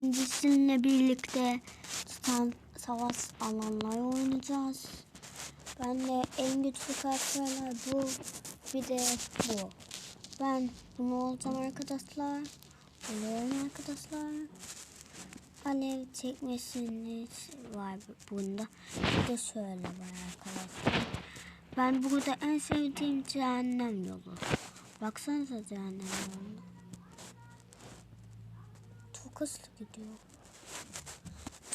Sizinle birlikte Titan Savaş alanları oynayacağız. Ben de en güçlü karakterler bu. Bir de bu. Ben bunu olacağım arkadaşlar. Oluyorum arkadaşlar. Alev çekmesini var bunda. Bir de şöyle var arkadaşlar. Ben burada en sevdiğim cehennem yolu. Baksanıza cehennem yoluna. Çok hızlı gidiyor.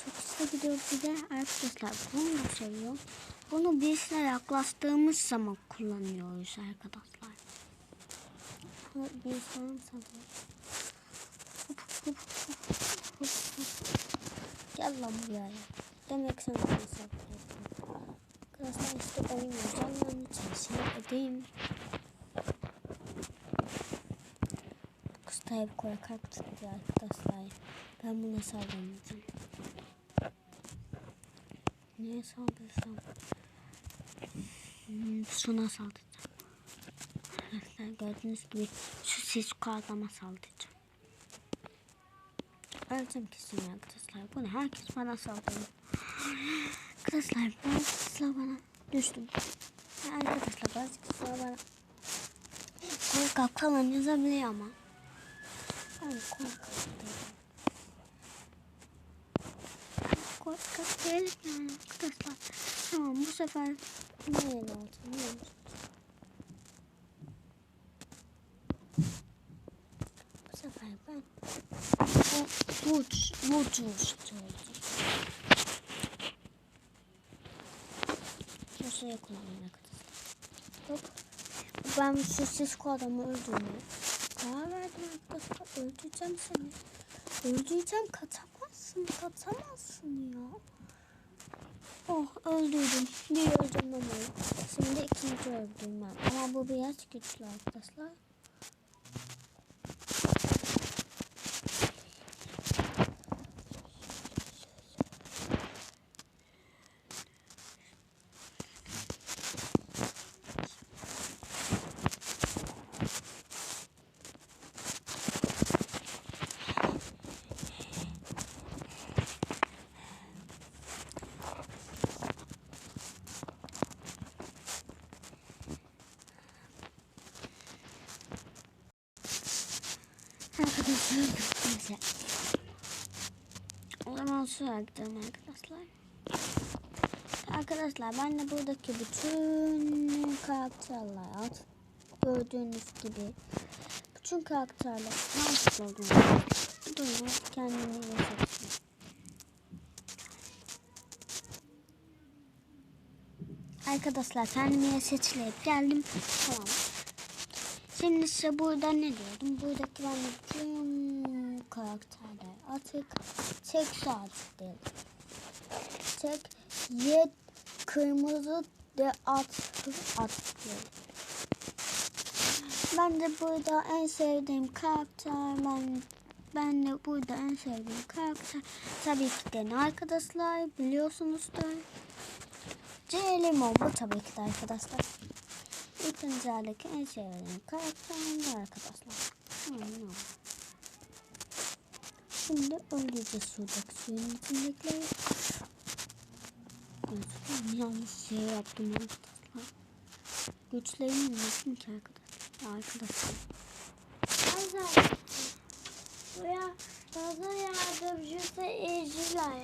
Çok hızlı gidiyor bir de arkadaşlar bunu da seviyorum. Bunu birisine yaklaştığımız zaman kullanıyoruz arkadaşlar. Bir sana sanıyor. Hop, hop, hop, hop. Gel lan buraya. Demek sen bana saklıyorsun. Arkadaşlar işte oynayacağım. Ben çalışma edeyim. Tabi korkak çıktı arkadaşlar. Ben buna sallanacağım. Neye saldırsam? Hmm, şuna saldıracağım. Arkadaşlar gördüğünüz gibi şu ses kağıdama saldıracağım. Öleceğim kesin arkadaşlar. Bu ne? Herkes bana saldırıyor. Arkadaşlar bazı kızlar bana düştüm. Arkadaşlar bazı kızlar bana korkak falan yazabiliyor ama. Korkak değilim. Yani arkadaşlar. Tamam bu sefer nereye oldu biliyor musunuz? Bu sefer ben bu burç, burç olacağım. Şuraya kullanayım arkadaşlar. Hop. Ben şu sisko adamı öldürmeye karar verdim arkadaşlar. Öldüreceğim seni. Öldüreceğim kaçamazsın. Kaçamazsın ya. Oh öldürdüm. Bir öldürmem Şimdi ikinci öldürmem. Ama bu biraz güçlü arkadaşlar. Arkadaşlar neyse. O zaman şuraya gidelim arkadaşlar. Arkadaşlar ben de buradaki bütün karakterler. Gördüğünüz gibi bütün karakterler nasıl olduğunu bunu kendimi yaşatayım. Arkadaşlar kendime seçilip geldim. Tamam. Şimdi size burada ne diyordum? Buradaki ben bütün karakterler atık. Tek saat değil. Tek yed kırmızı de at at. Ben de burada en sevdiğim karakter ben ben de burada en sevdiğim karakter tabii ki de arkadaşlar biliyorsunuzdur. C Limon bu tabii ki de arkadaşlar. Aradaki en sevdiğim karakterim arkadaşlar. Şimdi öldüreceğiz şuradaki suyun içindekileri. Evet, yanlış şey yaptım arkadaşlar. Güçlerimi unuttum ki arkadaşlar. Arkadaşlar. Arkadaşlar buraya fazla yardımcısı Ejila